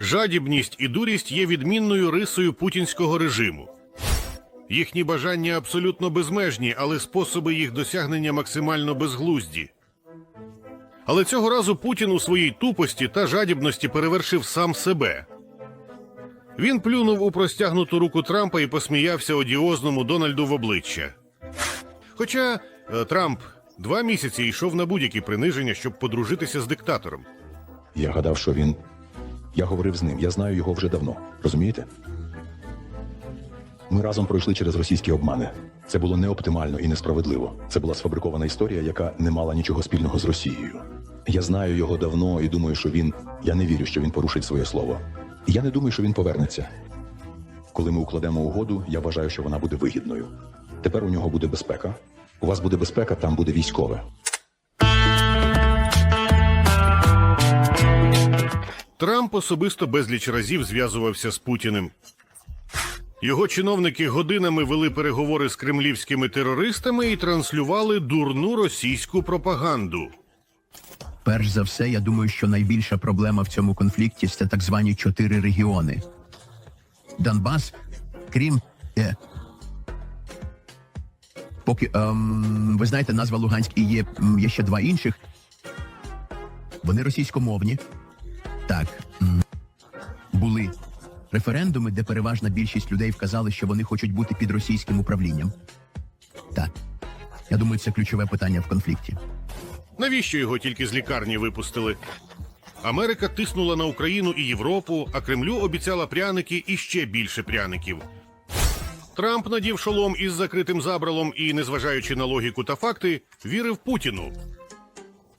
Жадібність і дурість є відмінною рисою путінського режиму. Їхні бажання абсолютно безмежні, але способи їх досягнення максимально безглузді. Але цього разу Путін у своїй тупості та жадібності перевершив сам себе. Він плюнув у простягнуту руку Трампа і посміявся одіозному Дональду в обличчя. Хоча е, Трамп два місяці йшов на будь-які приниження, щоб подружитися з диктатором. Я гадав, що він. Я говорив з ним, я знаю його вже давно. Розумієте? Ми разом пройшли через російські обмани. Це було неоптимально і несправедливо. Це була сфабрикована історія, яка не мала нічого спільного з Росією. Я знаю його давно і думаю, що він. Я не вірю, що він порушить своє слово. І я не думаю, що він повернеться. Коли ми укладемо угоду, я вважаю, що вона буде вигідною. Тепер у нього буде безпека. У вас буде безпека, там буде військове. Трамп особисто безліч разів зв'язувався з Путіним. Його чиновники годинами вели переговори з кремлівськими терористами і транслювали дурну російську пропаганду. Перш за все, я думаю, що найбільша проблема в цьому конфлікті це так звані чотири регіони: Донбас, Крім. Е, поки ем, ви знаєте, назва Луганськ і є, є ще два інших. Вони російськомовні. Так. Були референдуми, де переважна більшість людей вказали, що вони хочуть бути під російським управлінням. Так. Я думаю, це ключове питання в конфлікті. Навіщо його тільки з лікарні випустили? Америка тиснула на Україну і Європу, а Кремлю обіцяла пряники і ще більше пряників. Трамп надів шолом із закритим забралом і, незважаючи на логіку та факти, вірив Путіну.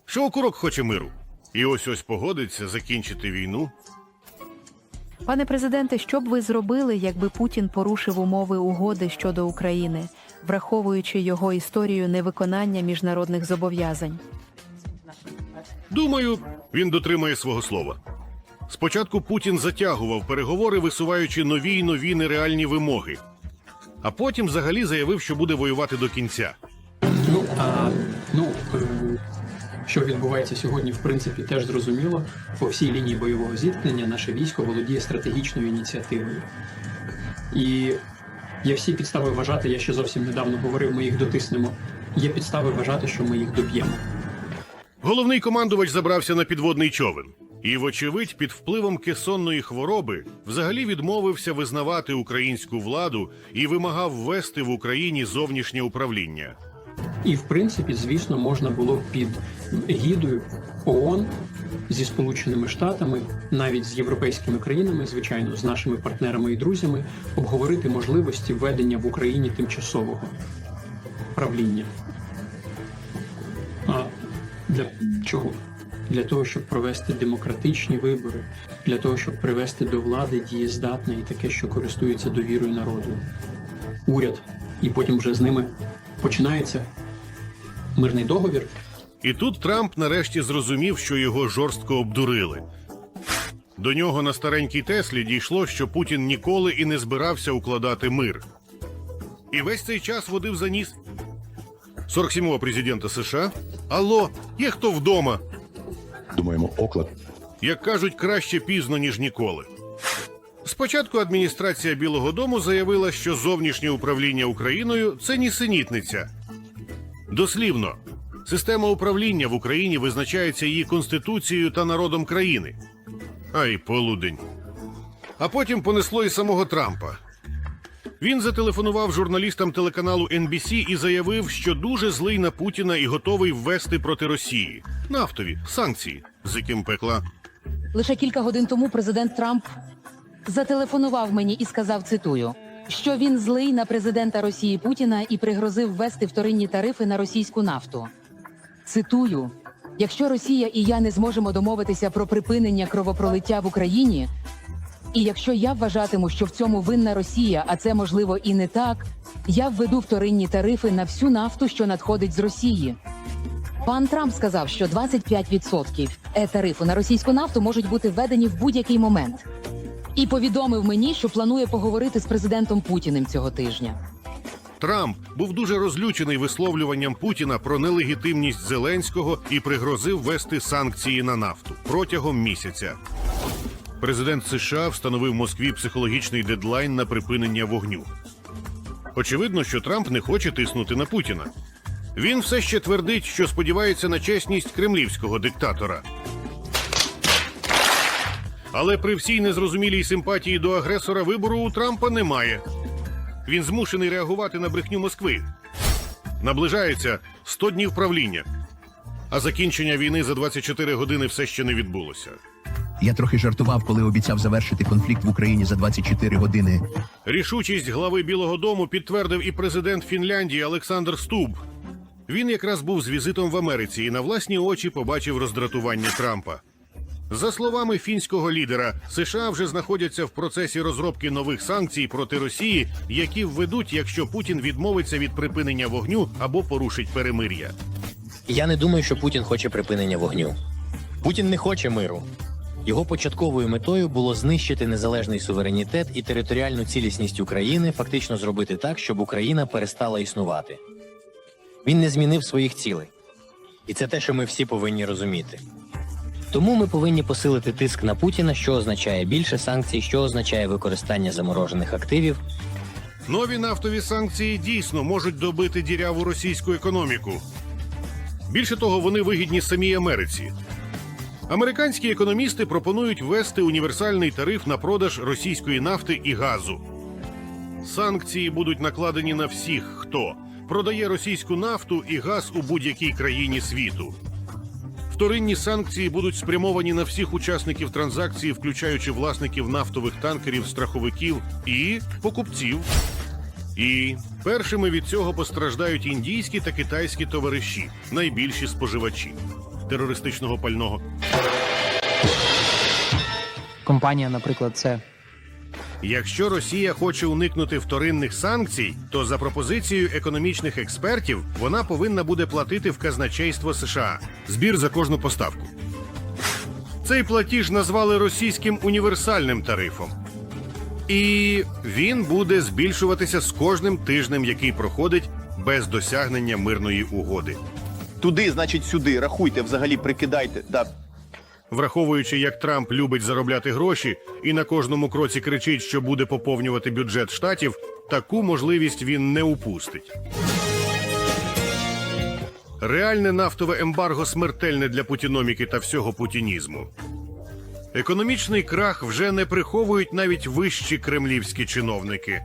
Що окурок хоче миру. І ось ось погодиться закінчити війну. Пане президенте, що б ви зробили, якби Путін порушив умови угоди щодо України, враховуючи його історію невиконання міжнародних зобов'язань? Думаю, він дотримає свого слова. Спочатку Путін затягував переговори, висуваючи нові й нові нереальні вимоги. А потім взагалі заявив, що буде воювати до кінця. Ну а ну що відбувається сьогодні, в принципі, теж зрозуміло. По всій лінії бойового зіткнення наше військо володіє стратегічною ініціативою. І є всі підстави вважати, я ще зовсім недавно говорив, ми їх дотиснемо. Є підстави вважати, що ми їх доб'ємо. Головний командувач забрався на підводний човен. І, вочевидь, під впливом кесонної хвороби взагалі відмовився визнавати українську владу і вимагав ввести в Україні зовнішнє управління. І в принципі, звісно, можна було під гідою ООН зі Сполученими Штатами, навіть з європейськими країнами, звичайно, з нашими партнерами і друзями, обговорити можливості введення в Україні тимчасового правління. А для чого? Для того, щоб провести демократичні вибори, для того, щоб привести до влади дієздатне і таке, що користується довірою народу. Уряд, і потім вже з ними починається мирний договір. І тут Трамп нарешті зрозумів, що його жорстко обдурили. До нього на старенькій Теслі дійшло, що Путін ніколи і не збирався укладати мир. І весь цей час водив за ніс 47-го президента США. Алло, є хто вдома? Думаємо, оклад Як кажуть, краще пізно, ніж ніколи. Спочатку адміністрація Білого Дому заявила, що зовнішнє управління Україною це нісенітниця. Дослівно, система управління в Україні визначається її конституцією та народом країни. Ай, полудень. А потім понесло і самого Трампа. Він зателефонував журналістам телеканалу NBC і заявив, що дуже злий на Путіна і готовий ввести проти Росії нафтові санкції, з яким пекла. Лише кілька годин тому президент Трамп зателефонував мені і сказав, цитую, що він злий на президента Росії Путіна і пригрозив ввести вторинні тарифи на російську нафту. Цитую: якщо Росія і я не зможемо домовитися про припинення кровопролиття в Україні, і якщо я вважатиму, що в цьому винна Росія, а це можливо і не так, я введу вторинні тарифи на всю нафту, що надходить з Росії. Пан Трамп сказав, що 25% е-тарифу на російську нафту можуть бути введені в будь-який момент. І повідомив мені, що планує поговорити з президентом Путіним цього тижня. Трамп був дуже розлючений висловлюванням Путіна про нелегітимність Зеленського і пригрозив ввести санкції на нафту протягом місяця. Президент США встановив Москві психологічний дедлайн на припинення вогню. Очевидно, що Трамп не хоче тиснути на Путіна. Він все ще твердить, що сподівається на чесність кремлівського диктатора. Але при всій незрозумілій симпатії до агресора вибору у Трампа немає. Він змушений реагувати на брехню Москви. Наближається 100 днів правління, а закінчення війни за 24 години все ще не відбулося. Я трохи жартував, коли обіцяв завершити конфлікт в Україні за 24 години. Рішучість глави Білого Дому підтвердив і президент Фінляндії Олександр Стуб. Він якраз був з візитом в Америці і на власні очі побачив роздратування Трампа. За словами фінського лідера, США вже знаходяться в процесі розробки нових санкцій проти Росії, які введуть, якщо Путін відмовиться від припинення вогню або порушить перемир'я. Я не думаю, що Путін хоче припинення вогню. Путін не хоче миру. Його початковою метою було знищити незалежний суверенітет і територіальну цілісність України, фактично зробити так, щоб Україна перестала існувати. Він не змінив своїх цілей. І це те, що ми всі повинні розуміти. Тому ми повинні посилити тиск на Путіна, що означає більше санкцій, що означає використання заморожених активів, Нові нафтові санкції дійсно можуть добити діряву російську економіку. Більше того, вони вигідні самій Америці. Американські економісти пропонують ввести універсальний тариф на продаж російської нафти і газу. Санкції будуть накладені на всіх, хто продає російську нафту і газ у будь-якій країні світу. Вторинні санкції будуть спрямовані на всіх учасників транзакції, включаючи власників нафтових танкерів, страховиків і покупців. І першими від цього постраждають індійські та китайські товариші, найбільші споживачі терористичного пального. Компанія, наприклад, це Якщо Росія хоче уникнути вторинних санкцій, то за пропозицією економічних експертів вона повинна буде платити в казначейство США збір за кожну поставку. Цей платіж назвали російським універсальним тарифом. І він буде збільшуватися з кожним тижнем, який проходить без досягнення мирної угоди. Туди, значить, сюди. Рахуйте, взагалі прикидайте. Да. Враховуючи, як Трамп любить заробляти гроші і на кожному кроці кричить, що буде поповнювати бюджет штатів, таку можливість він не упустить. Реальне нафтове ембарго смертельне для путіноміки та всього путінізму. Економічний крах вже не приховують навіть вищі кремлівські чиновники.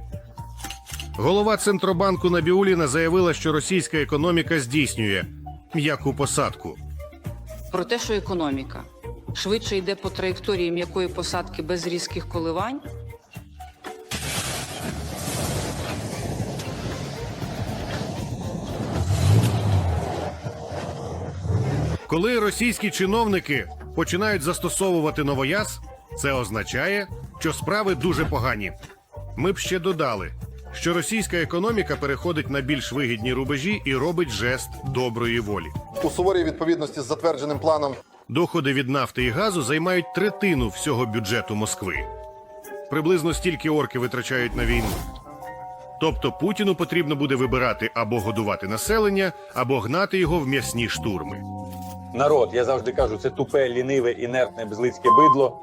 Голова Центробанку Набіуліна заявила, що російська економіка здійснює м'яку посадку. про те, що економіка швидше йде по траєкторії м'якої посадки без різких коливань, Коли російські чиновники починають застосовувати новояз, це означає, що справи дуже погані. Ми б ще додали, що російська економіка переходить на більш вигідні рубежі і робить жест доброї волі. У суворій відповідності з затвердженим планом Доходи від нафти і газу займають третину всього бюджету Москви. Приблизно стільки орки витрачають на війну. Тобто Путіну потрібно буде вибирати або годувати населення, або гнати його в м'ясні штурми. Народ, я завжди кажу, це тупе, ліниве, інертне, безлицьке бидло.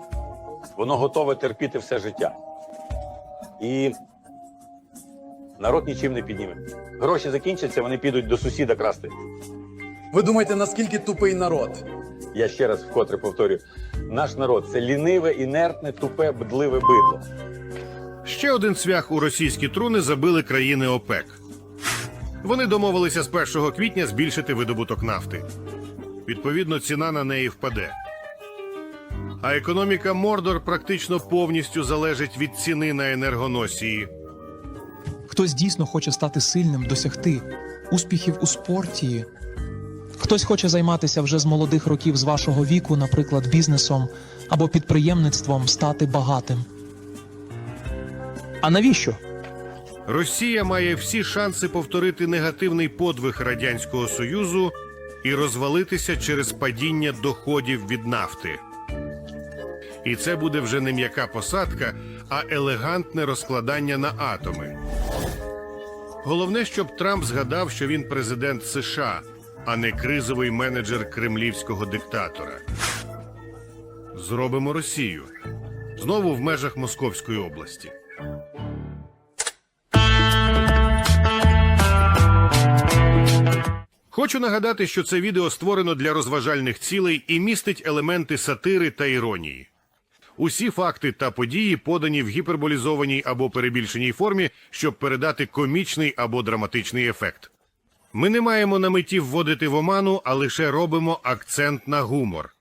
Воно готове терпіти все життя. І народ нічим не підніме. Гроші закінчаться, вони підуть до сусіда красти. Ви думаєте, наскільки тупий народ? Я ще раз вкотре повторюю: наш народ це ліниве, інертне, тупе, бдливе бидло. Ще один цвях у російські труни забили країни ОПЕК. Вони домовилися з 1 квітня збільшити видобуток нафти. Відповідно, ціна на неї впаде. А економіка Мордор практично повністю залежить від ціни на енергоносії. хтось дійсно хоче стати сильним, досягти успіхів у спорті. Хтось хоче займатися вже з молодих років з вашого віку, наприклад, бізнесом або підприємництвом, стати багатим. А навіщо? Росія має всі шанси повторити негативний подвиг Радянського Союзу і розвалитися через падіння доходів від нафти. І це буде вже не м'яка посадка, а елегантне розкладання на атоми. Головне, щоб Трамп згадав, що він президент США, а не кризовий менеджер кремлівського диктатора. Зробимо Росію знову в межах Московської області. Хочу нагадати, що це відео створено для розважальних цілей і містить елементи сатири та іронії. Усі факти та події подані в гіперболізованій або перебільшеній формі, щоб передати комічний або драматичний ефект. Ми не маємо на меті вводити в оману, а лише робимо акцент на гумор.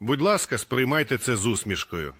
Будь ласка, сприймайте це з усмішкою.